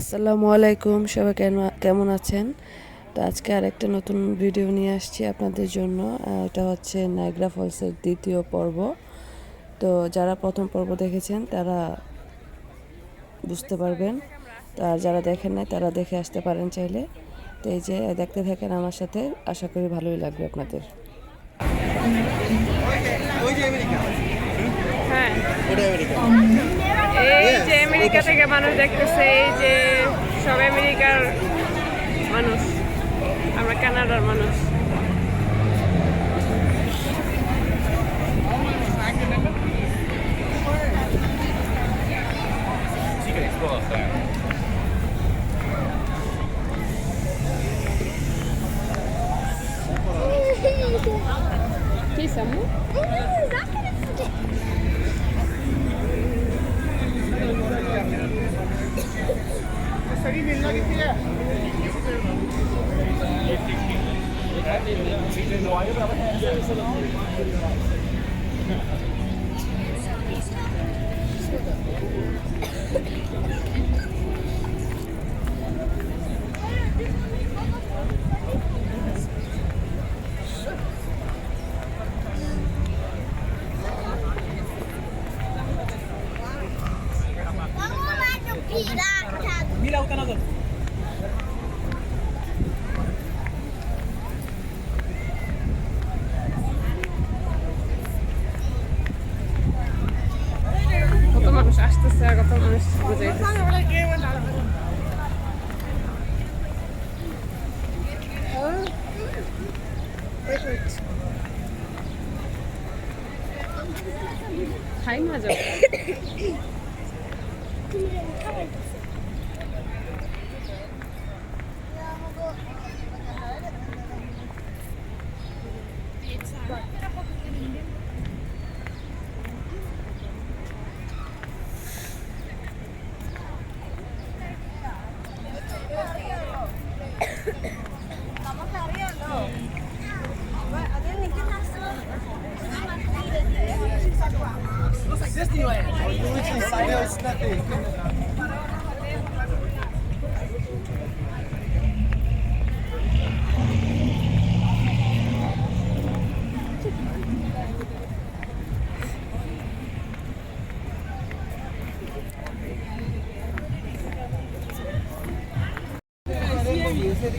আসসালামু আলাইকুম সবাই কেন কেমন আছেন? তো আজকে আরেকটা নতুন ভিডিও নিয়ে আসছি আপনাদের জন্য। এটা হচ্ছে নাইগ্রা ফলসের দ্বিতীয় পর্ব। তো যারা প্রথম পর্ব দেখেছেন তারা বুঝতে পারবেন। তো আর যারা দেখেন নাই তারা দেখে আসতে পারেন চাইলে। তো এই যে দেখতে থাকেন আমার সাথে আশা করি ভালোই লাগবে আপনাদের। হ্যাঁ। এই যে আমেরিকা থেকে মানুষ দেখতেছে এই যে সব আমেরিকার মানুষ আমরা কানাডার মানুষ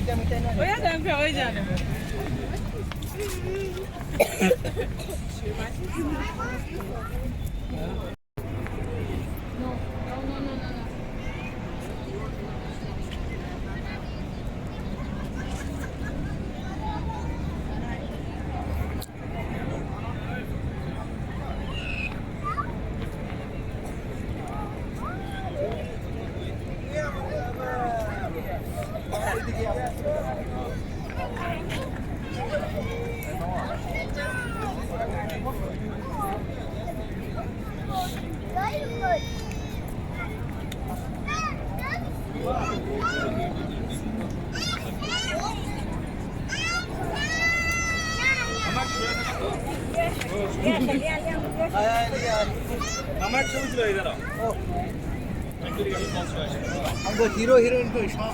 আমার ছবি ছিল এই দাঁড়াও হিরো হিরোইন কই সব।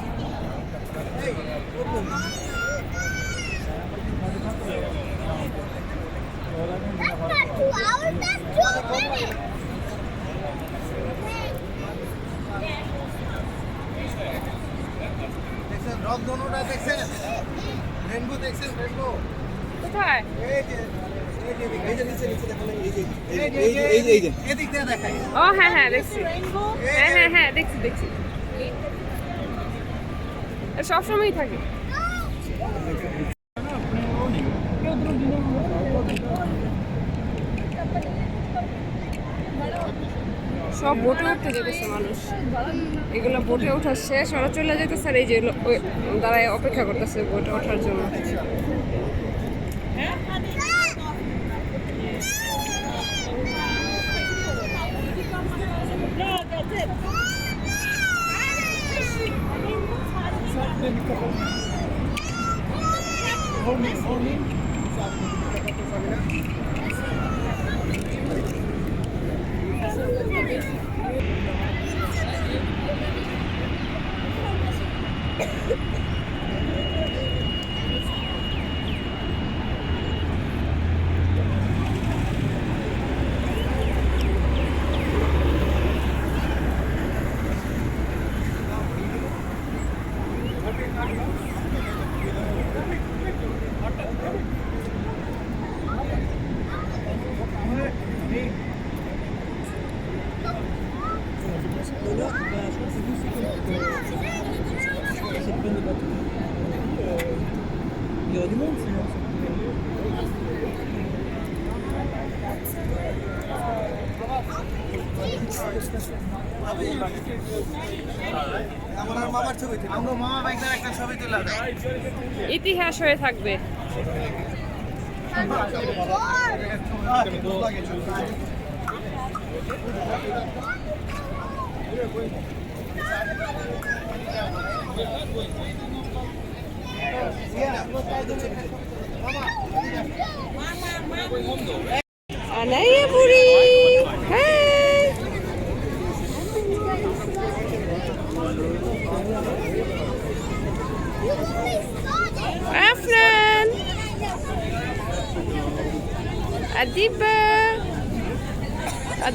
দেখছেন রংধনুটা দেখছেন? রেনবো দেখছেন রেনবো। কোথায়? এই যে ও হ্যাঁ হ্যাঁ দেখছি দেখছি দেখছি সব থাকে সব বোটে উঠতে যেতেছে মানুষ। এগুলো বোটে ওঠার শেষ, ওরা চলে যেতেছে আর এই যে দাঁড়ায় অপেক্ষা করতেছে বোটে ওঠার জন্য। Homie, homie. ইতিহাস হয়ে থাকবে?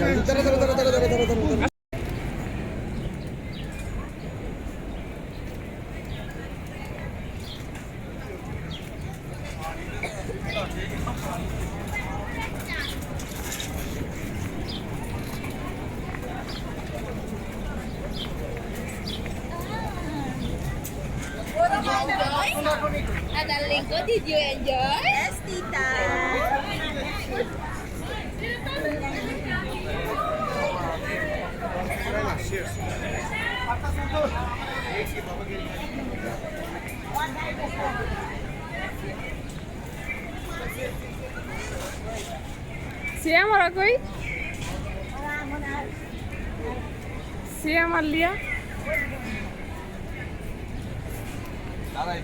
জায়গায় ছবি না এই যে দাও, Siam ahora koi? Siam al liya? Dada,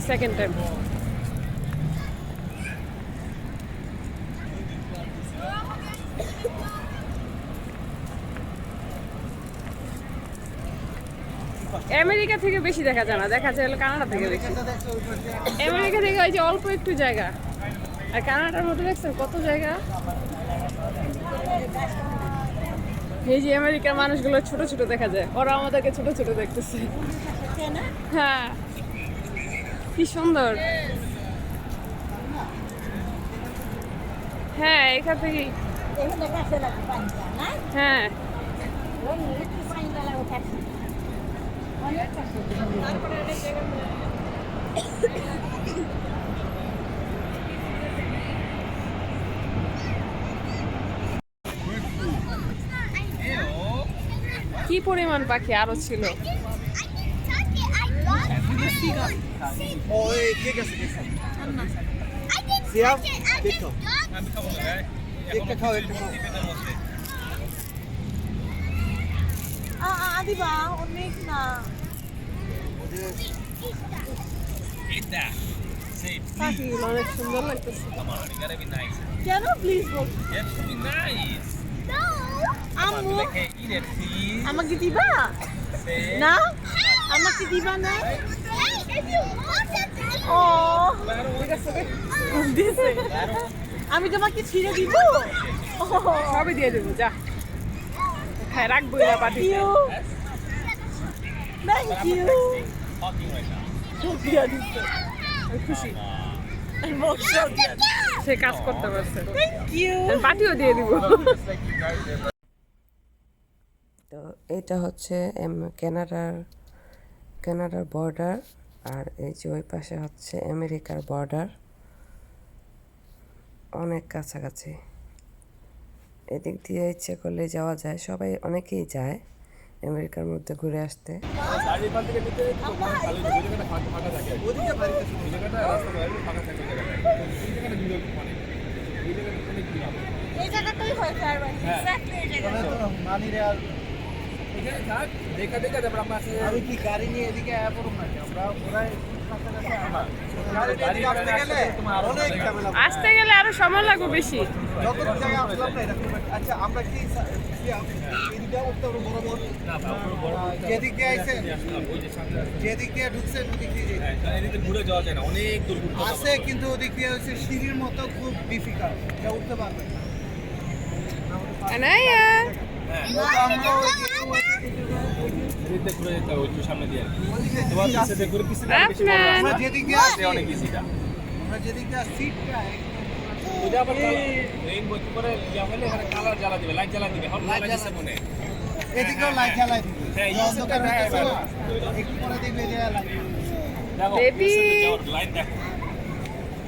আমি সেকেন্ড টাইম আমেরিকা থেকে বেশি দেখা যায় না দেখা যায় কানাডা থেকে বেশি। আমেরিকা থেকে ওই যে অল্প একটু জায়গা। আর কানাডার মধ্যে দেখছেন কত জায়গা? এই যে আমেরিকার মানুষগুলো ছোট ছোট দেখা যায় ওরা আমাদেরকে ছোট ছোট দেখতেছে। হ্যাঁ। কি সুন্দর। হ্যাঁ এখান থেকেই। হ্যাঁ। কি পরিমাণ পাখি আরও ছিল? ও, এই, কেক আছে, কেক আছে। সিয়াম, কেক খাও। কেকটা খাও, একটা খাও। দিবা অনেক না পাখিগুলো অনেক সুন্দর লাগতেছে কেন প্লিজ বল আম্মু আমাকে দিবা না আমাকে দিবা না ও দিছে আমি তোমাকে ছিঁড়ে দিব। সবই দিয়ে দেবো যা। হ্যাঁ রাখব না ইউ থ্যাংক ইউ খুশি। সে কাজ করতে পারছে। দিয়ে দিব। তো এটা হচ্ছে কানাডার কানাডার বর্ডার আর এই যে ওই পাশে হচ্ছে আমেরিকার বর্ডার অনেক কাছাকাছি। এদিক দিয়ে ইচ্ছে করলে যাওয়া যায়। সবাই অনেকেই যায় আমেরিকার মধ্যে ঘুরে আসতে। এই জায়গাটাই হয় ফেয়ারওয়েল এক্স্যাক্টলি এই জায়গাটা আর এখানে থাক দেখা দেখা তারপর আমরা আসলে আমি কি গাড়ি নিয়ে এদিকে আয়া পড়ুম নাকি? আমরা পুরাই কাছাকাছি আমরা গাড়ি নিয়ে এদিকে আসতে গেলে আরও সময় লাগবে বেশি। আচ্ছা আমরা কি সা- কি আম- এদিকে উঠতে পারব বরাবর আহ, যেদিক দিয়ে আইছেন ওই যে সামনে যেদিক দিয়ে ঢুকছেন ওদিক দিয়ে যেতে। এদিকে ঘুরে যাওয়া যায় না অনেক দূর আছে কিন্তু ওদিক দিয়ে হচ্ছে সিঁড়ির মতো খুব ডিফিকাল্ট যা উঠতে পারবেন না। ঘুরে যেতে হবে একটু সামনে দিয়ে তোমার যেদিকে পিছে ঘুরে পিছে বেশি ভালো আপনার- যেদিক দিয়ে আসছি অনেক ইজিটা আমরা যেদিক দিয়ে সিটটা ওই আবার রেইনবো কি করে ইয়া হলে এখানে কালার জ্বালা দিবে লাইট জ্বালা দিবে হল লাইট জ্বালা। মনে। এদিকেও লাইট দিবে। হ্যাঁ, এই অন্ধকার সেটা না? একটু পরে দেখবে যে লাইট দেখো Baby! লাইট দেখো।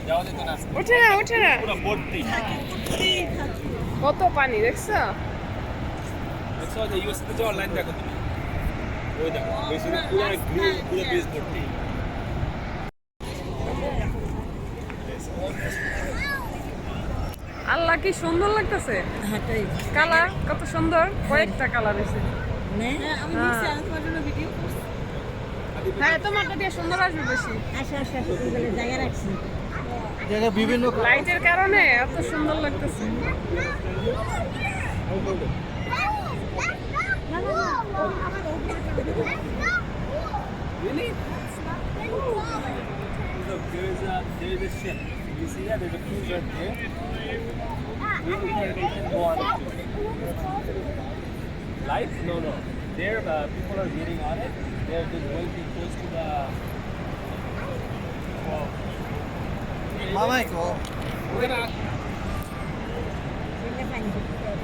যাওয়া যেত না ওঠে না ওঠে না। পুরো ভর্তি। কত পানি দেখছ? দেখছ যে ইউএসএ তে যাওয়ার লাইন দেখো তুমি। ওই দেখো বেশিরে পুরো পুরো পুরো বেস ভর্তি আল্লাহ কি সুন্দর লাগতেছে কালার কত সুন্দর কয়েকটা কালার এসে হ্যাঁ তোমারটা দিয়ে সুন্দর আসবে বেশি আচ্ছা আচ্ছা বলে জায়গা রাখছি জায়গা বিভিন্ন লাইটের কারণে এত সুন্দর লাগতেছে না না there is a ship. You see that? There's a cruiser there. We we can, we can go on it too. Lights? No, no. There, uh, people are getting on it. They're just going too close to the. Well, মামাই কো we're gonna. এটা পানি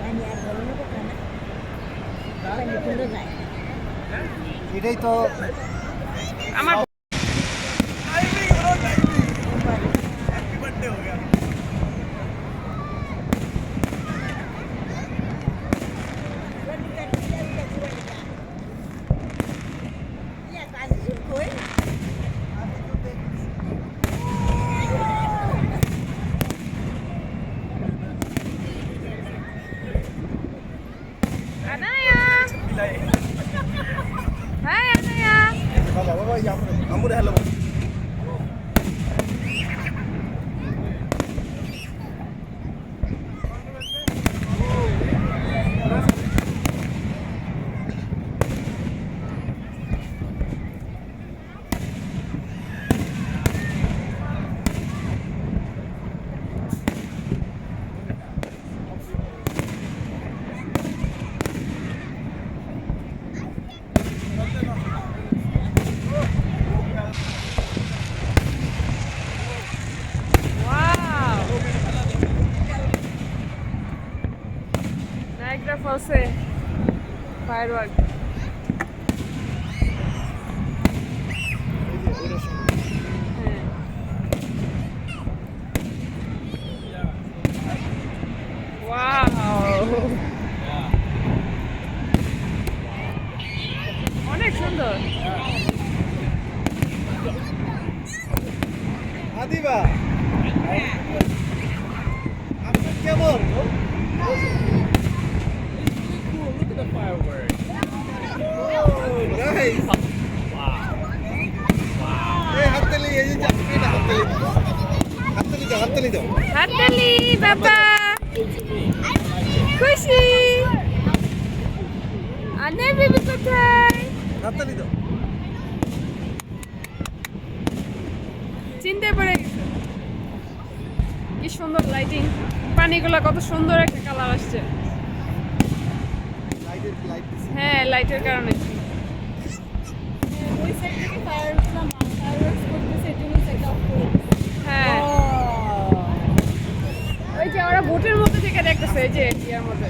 পানি আর গরমে কথা না পানি চলে যায় এটাই তো আমার সুন্দর। আদিবা। পানিগুলা কত সুন্দর একটা কালার আসছে। হ্যাঁ লাইটের কারণে। হ্যাঁ। ওই যে ওরা বোটের মধ্যে থেকে দেখতেছে যে ইয়ার মধ্যে।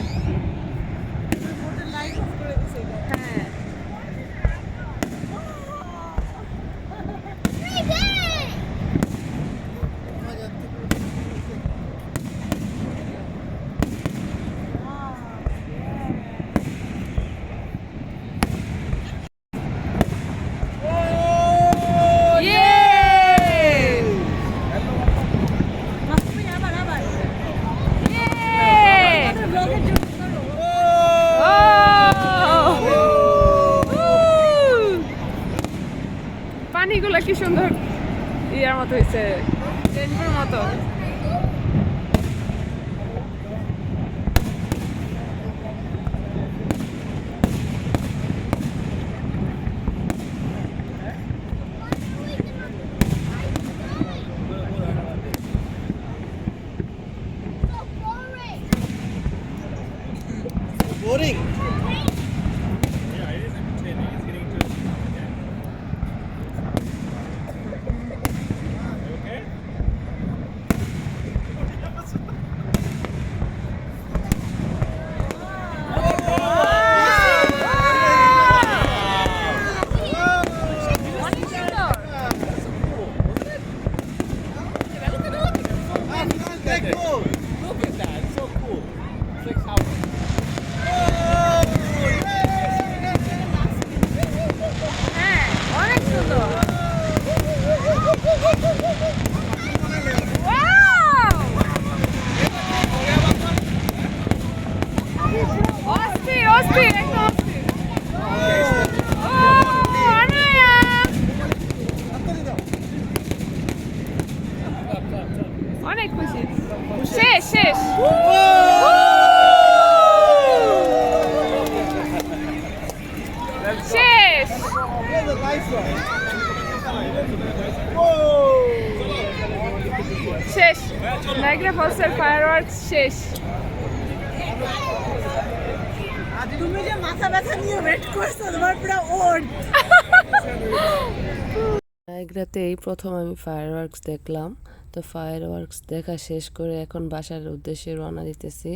প্রথম আমি ফায়ার ওয়ার্কস দেখলাম। তো ফায়ার ওয়ার্কস দেখা শেষ করে এখন বাসার উদ্দেশ্যে রওনা দিতেছি।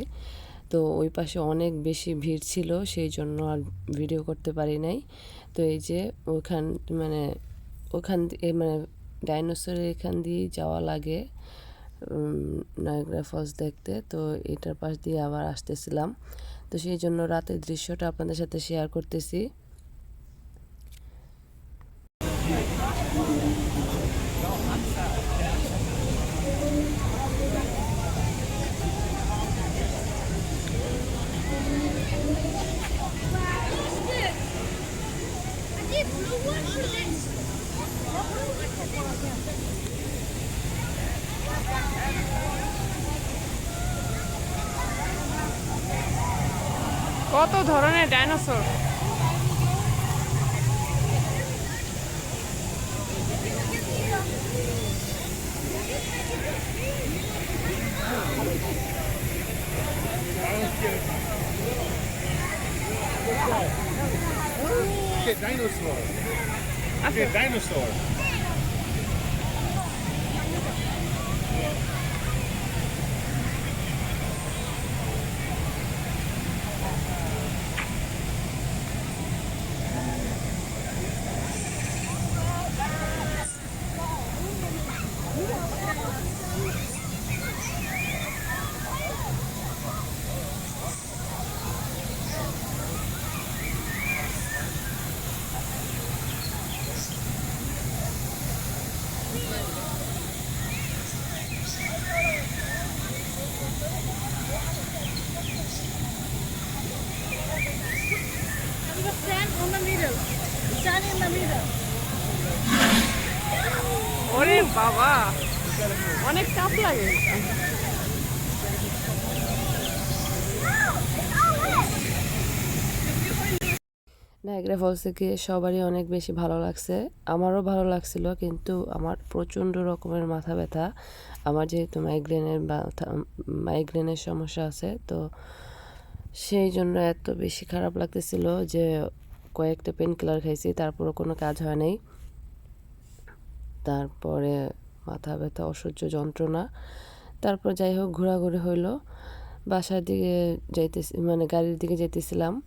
তো ওই পাশে অনেক বেশি ভিড় ছিল, সেই জন্য আর ভিডিও করতে পারি নাই। তো এই যে ওখান মানে ওখান মানে ডাইনোসরের এখান দিয়ে যাওয়া লাগে নায়গ্রা ফলস দেখতে। তো এটার পাশ দিয়ে আবার আসতেছিলাম। তো সেই জন্য রাতের দৃশ্যটা আপনাদের সাথে শেয়ার করতেছি। কত ধরনের dinosaur? Shit, dinosaur. Shit, dinosaur. অনেক চাপ লাগে। নায়গ্রা ফলসে গিয়ে সবারই অনেক বেশি ভালো লাগছে। আমারও ভালো লাগছিল, কিন্তু আমার প্রচণ্ড রকমের মাথা ব্যথা। আমার যেহেতু মাইগ্রেনের মাইগ্রেনের সমস্যা আছে, তো সেই জন্য এত বেশি খারাপ লাগতেছিল যে কয়েকটা পেন কিলার খাইছি, তারপরও কোনো কাজ হয় নাই। তারপরে মাথা ব্যথা, অসহ্য যন্ত্রণা। তারপর যাই হোক, ঘোরাঘুরি হইল। বাসার দিকে যাইতেছি মানে গাড়ির দিকে যেতেছিলাম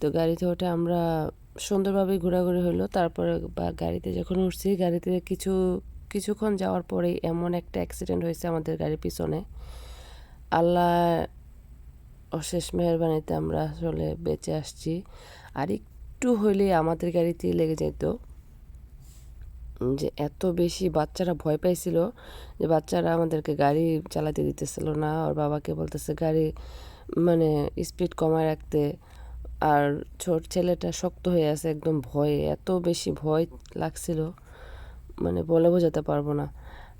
তো গাড়িতে ওঠে আমরা সুন্দরভাবে ঘোরাঘুরি হইল। তারপরে বা গাড়িতে যখন উঠছি, গাড়িতে কিছু, কিছুক্ষণ যাওয়ার পরেই এমন একটা অ্যাক্সিডেন্ট হয়েছে আমাদের গাড়ির পিছনে। আল্লাহ অশেষ মেহরবানিতে আমরা আসলে বেঁচে আসছি। আর একটু হইলে আমাদের গাড়িতেই লেগে যেত যে এত বেশি বাচ্চারা ভয় পাইছিল যে বাচ্চারা আমাদেরকে গাড়ি চালাতে দিতেছিল না। ওর বাবাকে বলতেছে, গাড়ি মানে স্পিড কমায় রাখতে। আর ছোট ছেলেটা শক্ত হয়ে আছে একদম ভয়ে, এত বেশি ভয় লাগছিল মানে বলে বোঝাতে পারব না।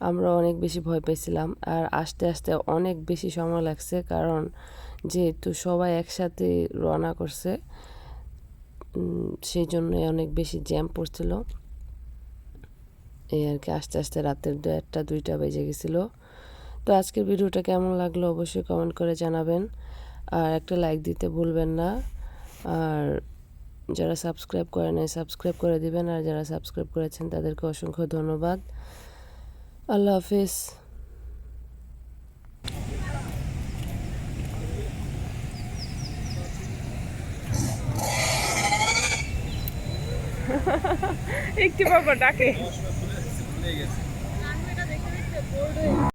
আমরা অনেক বেশি ভয় পেয়েছিলাম আর আস্তে আস্তে অনেক বেশি সময় লাগছে কারণ যেহেতু সবাই একসাথে রওনা করছে সেই জন্য অনেক বেশি জ্যাম পড়ছিল। এই আর কি, আস্তে আস্তে রাতের দু একটা দুইটা বেজে গেছিল। তো আজকের ভিডিওটা কেমন লাগল অবশ্যই কমেন্ট করে জানাবেন। আর একটা লাইক দিতে ভুলবেন না। আর যারা সাবস্ক্রাইব করে নাই সাবস্ক্রাইব করে দিবেন। আর যারা সাবস্ক্রাইব করেছেন, তাদেরকে অসংখ্য ধন্যবাদ। আল্লাহ হাফিজ। একটু বাবা ডাকে। হয়ে গেছে।